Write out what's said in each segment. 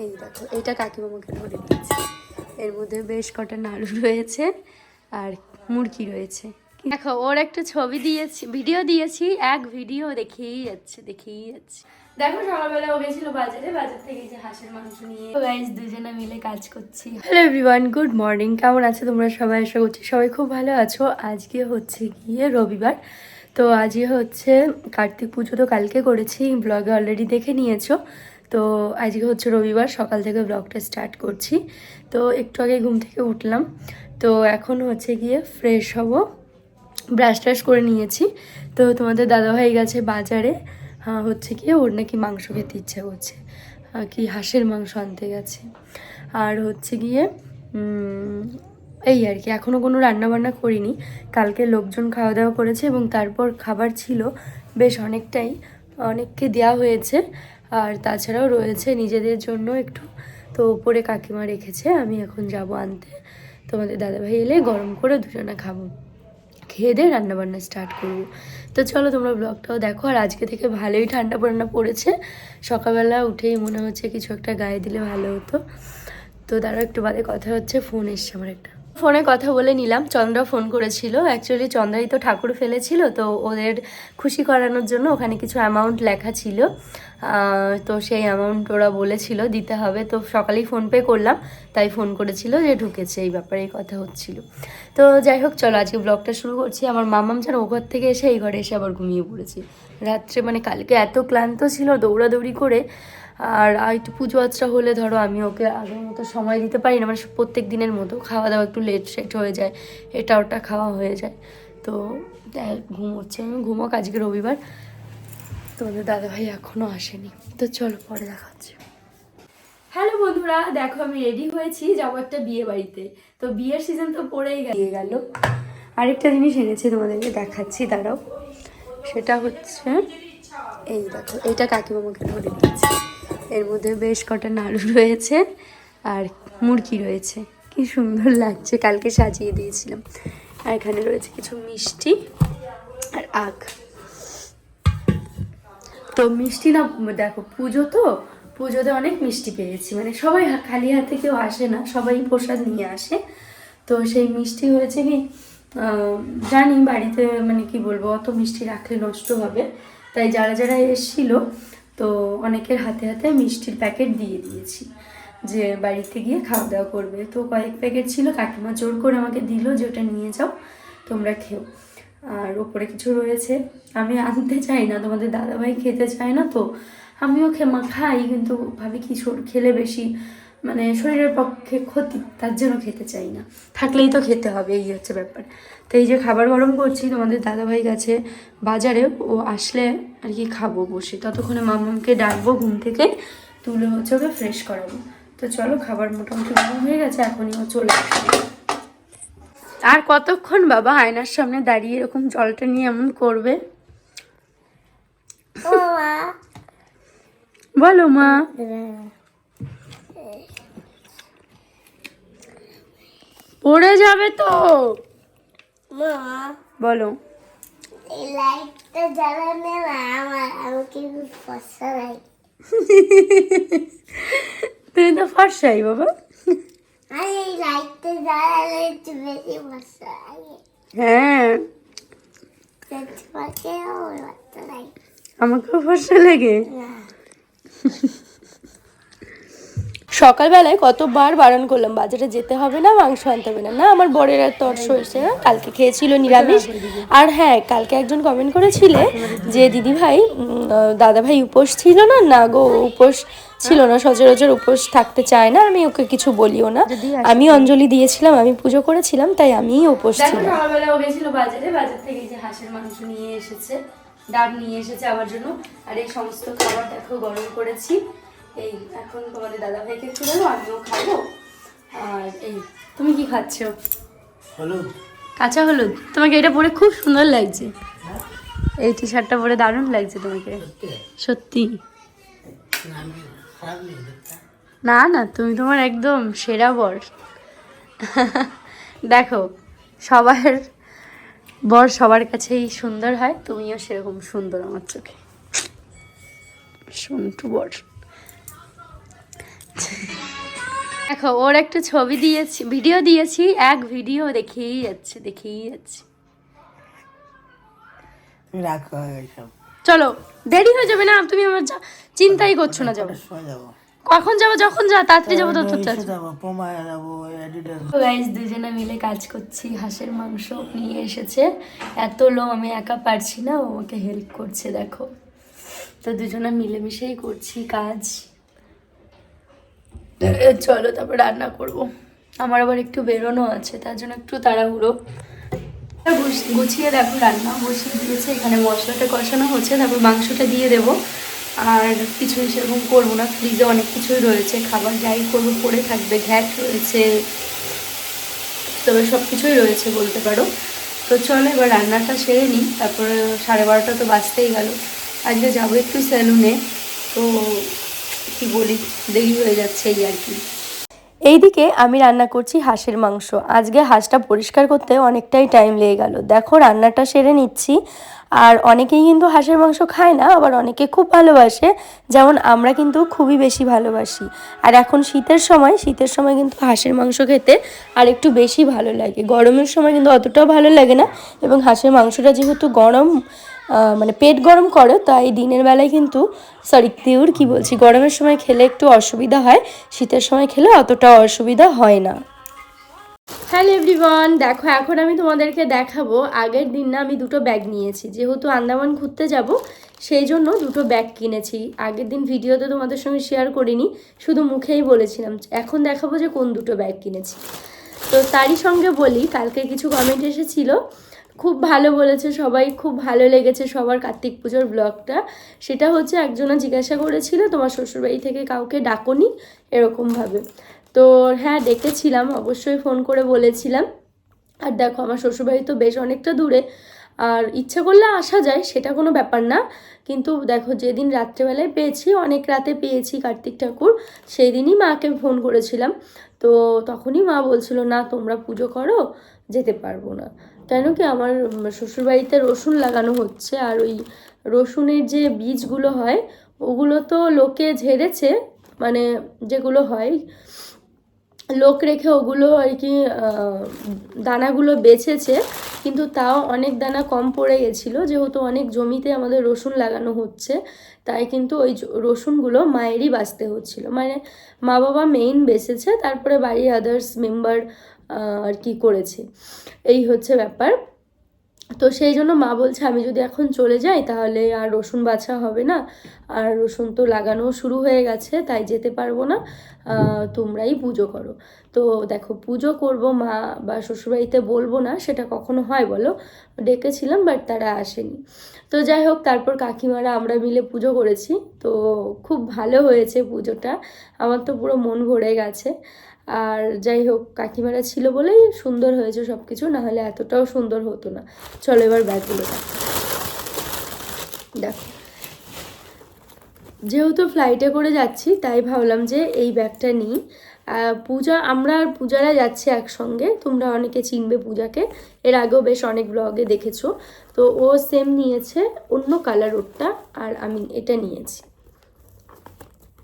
এই দেখো, এইটা কাকিমামাকে ধরে দিয়েছি। এর মধ্যে বেশ কটা নাড়ু রয়েছে আর মুরগি রয়েছে। দেখো, ওর একটা ছবি দিয়েছি, ভিডিও দিয়েছি, এক ভিডিও দেখেই যাচ্ছে দেখেই যাচ্ছে। দেখো, সকালবেলা ও গেছিল বাজারে, বাজার থেকে যে হাঁসের মাংস নিয়ে। গাইজ দুজনে মিলে কাজ করছি। হ্যালো এভরিওয়ান গুড মর্নিং কেমন আছো তোমরা সবাই? আশা করছি সবাই খুব ভালো আছো। আজকে হচ্ছে গিয়ে রবিবার। তো আজকে হচ্ছে কার্তিক পুজো তো কালকে করেছি ব্লগে অলরেডি দেখে নিয়েছো। তো আজকে হচ্ছে রবিবার, সকাল থেকে ব্লগটা স্টার্ট করছি। তো একটু আগে ঘুম থেকে উঠলাম। তো এখন হচ্ছে গিয়ে ফ্রেশ হব। ব্রাশ ট্রাশ করে নিয়েছি। তো তোমাদের দাদাভাই গেছে বাজারে। হচ্ছে কি ওর নাকি মাংস খেতে ইচ্ছা করছে। কি হাঁসের মাংস আনতে গেছে। আর হচ্ছে গিয়ে এই আর কি এখনও কোনো রান্না বান্না করিনি। কালকে লোকজন খাওয়া দাওয়া করেছে এবং তারপর খাবার ছিল বেশ অনেকটাই। অনেককে দেওয়া হয়েছে। আর তাছাড়াও রয়েছে নিজেদের জন্য একটু। তো উপরে কাকিমা রেখেছে, আমি এখন যাব আনতে। তোমাদের দাদাভাই এলে গরম করে দুজনে খাব। খেয়ে দিয়ে রান্নাবান্না স্টার্ট করব। তো চলো তোমরা ব্লগটাও দেখো। আর আজকে থেকে ভালোই ঠান্ডা পড়ান্না পড়েছে। সকালবেলা উঠেই মনে হচ্ছে কিছু একটা গায়ে দিলে ভালো হতো। তো তারও একটু বাদে কথা হচ্ছে ফোন এসছে আমার একটা। ফোনে কথা বলে নিলাম। চন্দ্রা ফোন করেছিল। অ্যাকচুয়ালি চন্দ্রাই তো ঠাকুর ফেলেছিল, তো ওদের খুশি করানোর জন্য ওখানে কিছু অ্যামাউন্ট লেখা ছিল। তো সেই অ্যামাউন্ট ওরা বলেছিল, দিতে হবে। তো সকালেই ফোনপে করলাম, তাই ফোন করেছিল যে ঢুকেছে, এই ব্যাপারে এই কথা হচ্ছিল। তো যাই হোক, চলো আজকে ব্লগটা শুরু করছি। আমার মামাম যেন ও ঘর থেকে এসে এই ঘরে এসে আবার ঘুমিয়ে পড়েছি। রাত্রে মানে কালকে এত ক্লান্ত ছিল দৌড়াদৌড়ি করে আর একটু পুজো আচরা হলে ধরো আমি ওকে আগের মতো সময় দিতে পারি না মানে প্রত্যেক দিনের মতো খাওয়া দাওয়া একটু লেট সেট হয়ে যায় এটা ওটা খাওয়া হয়ে যায়। তো ঘুম হচ্ছে আমি ঘুমোক আজকে রবিবার। তোমাদের দাদাভাই এখনও আসেনি। তো চলো পরে দেখা হচ্ছে। হ্যালো বন্ধুরা দেখো আমি রেডি হয়েছি যাব একটা বিয়ে বাড়িতে। তো বিয়ের সিজন তো পড়েই গিয়ে গেল। আরেকটা জিনিস এনেছি তোমাদেরকে দেখাচ্ছি দাঁড়াও। সেটা হচ্ছে এই দেখো, এইটা কাকিমামাকে ধরে দিয়েছি এর মধ্যে বেশ কটা নাড়ু রয়েছে আর মুরগি রয়েছে। কি সুন্দর লাগছে, কালকে সাজিয়ে দিয়েছিলাম। আর এখানে রয়েছে কিছু মিষ্টি আর আখ। তো মিষ্টি না, দেখো, পুজো তো, পুজোতে অনেক মিষ্টি পেয়েছি। মানে সবাই খালি হাতে কেউ আসে না, সবাই প্রসাদ নিয়ে আসে। তো সেই মিষ্টি হয়েছে কি জানি বাড়িতে মানে কি বলব, অত মিষ্টি রাখলে নষ্ট হবে। তাই যারা যারা এসেছিল, তো অনেকের হাতে হাতে মিষ্টির প্যাকেট দিয়ে দিয়েছি যে বাড়িতে গিয়ে খাওয়া দাওয়া করবে। তো কয়েক প্যাকেট ছিল, কাকিমা জোর করে আমাকে দিল যে ওটা নিয়ে যাও, তোমরা খেও। আর ওপরে কিছু রয়েছে, আমি আনতে চাই না, তোমাদের দাদাভাই খেতে চায় না তো। আমিও খেমা খাই, কিন্তু ভাবি কি খেলে বেশি মানে শরীরের পক্ষে ক্ষতি তার জন্য খেতে চাই না। থাকলেই তো খেতে হবে এই হচ্ছে ব্যাপার। তো এই যে খাবার গরম করছি তোমাদের দাদাভাই গেছে বাজারে ও আসলে আর কি খাব বসে। ততক্ষণে মামামকে ডাকবো ঘুম থেকে তুলে হচ্ছে ওকে ফ্রেশ করাবো। তো চলো খাবার মোটামুটি গরম হয়ে গেছে এখনই ও চলে আসবে। আর কতক্ষণ বাবা আয়নার সামনে দাঁড়িয়ে এরকম জলটা নিয়ে এমন করবে? বলো মা। পড়ে যাবে তো। মা বলো। এই লাইটটা জ্বালানো না আমার ফসা তুমি তো ফর্সাই বাবা। আর এই লাইটটা জ্বালালে একটু বেশি ফসা লাগে। হ্যাঁ। আমাকেও ফর্সা লাগে। সকালবেলায় কতবার বারণ করলাম বাজারে যেতে হবে না মাংস আনতে হবে না। না আমার বরের আর তর্স হয়েছে না কালকে খেয়েছিল নিরামিষ। আর হ্যাঁ কালকে একজন কমেন্ট করেছিলে যে দিদি ভাই দাদা ভাই উপোস ছিল না? না গো উপোস ছিল না সচরাচর উপোস থাকতে চায় না আমি ওকে কিছু বলিও না। আমি অঞ্জলি দিয়েছিলাম আমি পুজো করেছিলাম তাই আমিই উপোস ছিলাম। সকালবেলা ও গেছিল বাজারে বাজার থেকে যে হাঁসের মাংস নিয়ে এসেছে ডাব নিয়ে এসেছে আমার জন্য। আর এই সমস্ত খাবার দেখো গরম করেছি। এই এখন তোমাদের দাদা ভাইকে একটু দেবো আমিও খাব। আর এই তুমি কি খাচ্ছ? হলুদ। কাঁচা হলুদ? তোমাকে এটা পরে খুব সুন্দর লাগছে। এই টি শার্টটা পরে দারুণ লাগছে তোমাকে। সত্যি? না না তুমি তোমার একদম সেরা বর। দেখো সবার বর সবার কাছেই সুন্দর হয় তুমিও সেরকম সুন্দর আমার চোখে। সন্টু বর। দেখো ওর একটা ছবি দিয়েছি ভিডিও দিয়েছি এক ভিডিও দেখেই যাচ্ছে দেখেই যাচ্ছে। রাখো চলো দেরি হয়ে যাবে না তুমি আমার যা- চিন্তাই করছ না যাব। কখন যাব যখন যা তাড়াতাড়ি যাব তত এডিটার গাইজ দুজনে মিলে কাজ করছি হাঁসের মাংস নিয়ে এসেছে। এত লো আমি একা পারছি না ও আমাকে হেল্প করছে দেখো। তো দুজনে মিলেমিশেই করছি কাজ। চলো তারপর রান্না করব। আমার আবার একটু বেরোনো আছে, তার জন্য একটু তাড়াহুড়ো। গুছ- গুছিয়ে দেখো, রান্না বসিয়ে দিয়েছে, এখানে মশলাটা কষানো হচ্ছে, তারপর মাংসটা দিয়ে দেবো। আর কিছুই সেরকম করব না, ফ্রিজে অনেক কিছুই রয়েছে, খাবার যাই করব, পড়ে থাকবে, ঘ্যাট রয়েছে। তবে সব কিছুই রয়েছে বলতে পারো। তো চলো এবার রান্নাটা সেরে নিই, তারপরে সাড়ে বারোটা তো বাজতেই গেল। আজকে যাব একটু স্যালুনে তো কি বলি, দেরি হয়ে যাচ্ছে এই আর কি। এইদিকে আমি রান্না করছি হাঁসের মাংস। আজকে হাঁসটা পরিষ্কার করতে অনেকটাই টাইম লেগে গেল। দেখো, রান্নাটা সেরে নিচ্ছি। আর অনেকেই কিন্তু হাঁসের মাংস খায় না, আবার অনেকে খুব ভালোবাসে। যেমন আমরা কিন্তু খুবই বেশি ভালোবাসি। আর এখন শীতের সময় শীতের সময় কিন্তু হাঁসের মাংস খেতে আর একটু বেশি ভালো লাগে। গরমের সময় কিন্তু অতটাও ভালো লাগে না। এবং হাঁসের মাংসটা যেহেতু গরম মানে পেট গরম করে, তাই দিনের বেলায় কিন্তু সরি তিউর কি বলছি, গরমের সময় খেলে একটু অসুবিধা হয়, শীতের সময় খেলে অতটা অসুবিধা হয় না। হ্যালো এভরিওয়ান দেখো এখন আমি তোমাদেরকে দেখাবো, আগের দিন না আমি দুটো ব্যাগ নিয়েছি, যেহেতু আন্দামান ঘুরতে যাব, সেই জন্য দুটো ব্যাগ কিনেছি। আগের দিন ভিডিওতে তোমাদের সঙ্গে শেয়ার করিনি, শুধু মুখেই বলেছিলাম, এখন দেখাবো যে কোন দুটো ব্যাগ কিনেছি। তো তারই সঙ্গে বলি, কালকে কিছু কমেন্ট এসেছিল খুব ভালো বলেছে, সবাই খুব ভালো লেগেছে সবার কার্তিক পুজোর ব্লগটা। সেটা হচ্ছে একজনা জিজ্ঞাসা করেছিল, তোমার শ্বশুরবাড়ি থেকে কাউকে ডাকনি, এরকমভাবে। তো হ্যাঁ ডেকেছিলাম, অবশ্যই ফোন করে বলেছিলাম। আর দেখো, আমার শ্বশুরবাড়ি তো বেশ অনেকটা দূরে, আর ইচ্ছা করলে আসা যায়, সেটা কোনো ব্যাপার না। কিন্তু দেখো, যেদিন রাত্রেবেলায় পেয়েছি, অনেক রাতে পেয়েছি কার্তিক ঠাকুর সেই দিনই মাকে ফোন করেছিলাম। তো তখনই মা বলছিল, না, তোমরা পুজো করো, যেতে পারব না। কেন কি আমার শ্বশুরবাড়িতে রসুন লাগানো হচ্ছে আর ওই রসুনের যে বীজগুলো হয়, ওগুলো তো লোকে ঝেড়েছে মানে যেগুলো হয়, লোক রেখে ওগুলো আর কি দানাগুলো বেছেছে, কিন্তু তাও অনেক দানা কম পড়ে গেছিল, যেহেতু অনেক জমিতে আমাদের রসুন লাগানো হচ্ছে, তাই কিন্তু ওই রসুনগুলো মায়েরই বাঁচতে হচ্ছিল। মানে মা বাবা মেইন বেঁচেছে তারপরে বাড়ির আদার্স মেম্বার আর কি করেছে। এই হচ্ছে ব্যাপার। তো সেই জন্য মা বলছে, আমি যদি এখন চলে যাই, তাহলে আর রসুন বাছা হবে না। আর রসুন তো লাগানো শুরু হয়ে গেছে, তাই যেতে পারব না। তোমরাই পুজো করো। তো দেখো, পুজো করব, মা বা শ্বশুরবাড়িতে বলব না, সেটা কখনো হয় বলো? ডেকেছিলাম, বাট তারা আসেনি। তো যাই হোক, তারপর কাকিমারা আমরা মিলে পুজো করেছি। তো খুব ভালো হয়েছে পুজোটা। আমার তো পুরো মন ভরে গেছে। আর যাই হোক, কাকিমারা ছিল বলেই সুন্দর হয়েছে সব কিছু নাহলে এতটাও সুন্দর হতো না। চলো এবার ব্যাগগুলো দেখো। যেহেতু ফ্লাইটে করে যাচ্ছি, তাই ভাবলাম যে এই ব্যাগটা নিই। পূজা, আমরা আর পূজারা যাচ্ছি একসঙ্গে, তোমরা অনেকে চিনবে পূজাকে। এর আগেও বেশ অনেক ব্লগে দেখেছ। তো ও সেম নিয়েছে, অন্য কালার ওরটা আর আমি এটা নিয়েছি।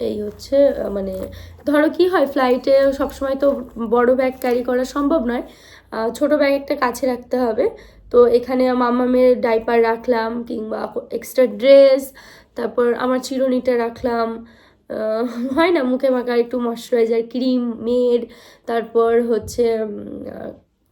এই হচ্ছে মানে ধরো কি হয় ফ্লাইটে সবসময় তো বড় ব্যাগ ক্যারি করা সম্ভব নয় ছোট ব্যাগ একটা কাছে রাখতে হবে। তো এখানে মামামের ডাইপার রাখলাম, কিংবা এক্সট্রা ড্রেস তারপর আমার চিরুনিটা রাখলাম হয় না, মুখে মাখা একটু ময়শ্চারাইজার ক্রিম মেড তারপর হচ্ছে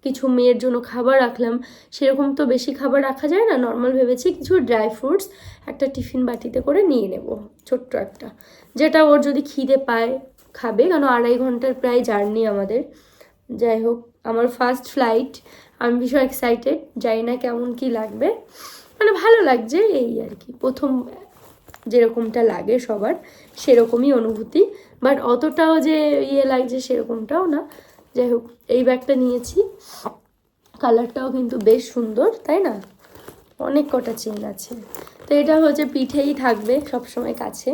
কিছু মেয়ের জন্য খাবার রাখলাম। সেরকম তো বেশি খাবার রাখা যায় না। নর্মাল ভেবেছি কিছু ড্রাই ফ্রুটস একটা টিফিন বাটিতে করে নিয়ে নেব, ছোট্ট একটা। যেটা ওর যদি খিদে পায়, খাবে। কারণ আড়াই ঘণ্টার প্রায় জার্নি আমাদের। যাই হোক, আমার ফার্স্ট ফ্লাইট আমি ভীষণ এক্সাইটেড জানি না কেমন কি লাগবে। মানে ভালো লাগছে এই আর কি। প্রথম যেরকমটা লাগে সবার, সেরকমই অনুভূতি। বাট অতটাও যে ইয়ে লাগছে সেরকমটাও না। যাই হোক, এই ব্যাগটা নিয়েছি। কালারটাও কিন্তু বেশ সুন্দর, তাই না? অনেক কটা চেন আছে। তো এটা হচ্ছে পিঠেই থাকবে সবসময় কাছে।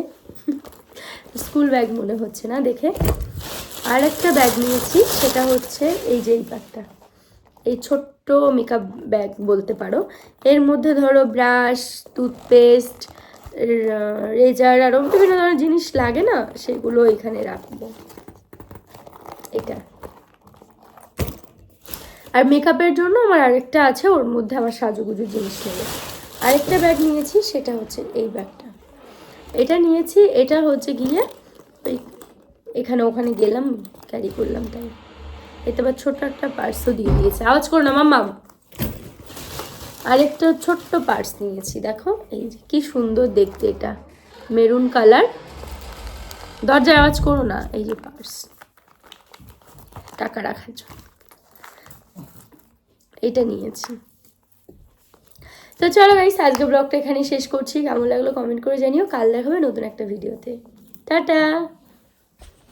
স্কুল ব্যাগ মনে হচ্ছে না দেখে। আর একটা ব্যাগ নিয়েছি, সেটা হচ্ছে এই যে এই ব্যাগটা। এই ছোট্ট মেকআপ ব্যাগ বলতে পারো। এর মধ্যে ধরো ব্রাশ টুথপেস্ট রেজার আরও বিভিন্ন ধরনের জিনিস লাগে না? সেগুলো এখানে রাখব। এটা। আর মেকআপের জন্য আমার আরেকটা আছে, ওর মধ্যে আমার সাজুগুজুর জিনিস নেবে আরেকটা ব্যাগ নিয়েছি, সেটা হচ্ছে এই ব্যাগটা এটা নিয়েছি, এটা হচ্ছে গিয়ে ওই এখানে ওখানে গেলাম ক্যারি করলাম তাই। এতে আবার ছোট্ট একটা পার্সও দিয়ে দিয়েছে। আওয়াজ করো না, মাম্মা। আরেকটা ছোট্ট পার্স নিয়েছি, দেখো। এই যে কী সুন্দর দেখতে এটা। Maroon colour. দরজায় আওয়াজ করো না, এই যে পার্স টাকা রাখার জন্য। এটা নিয়েছি। তো চলো ভাই আজকে ব্লগটা এখানেই শেষ করছি। কেমন লাগল কমেন্ট করে জানিও। কাল দেখাবে নতুন একটা ভিডিওতে টাটা!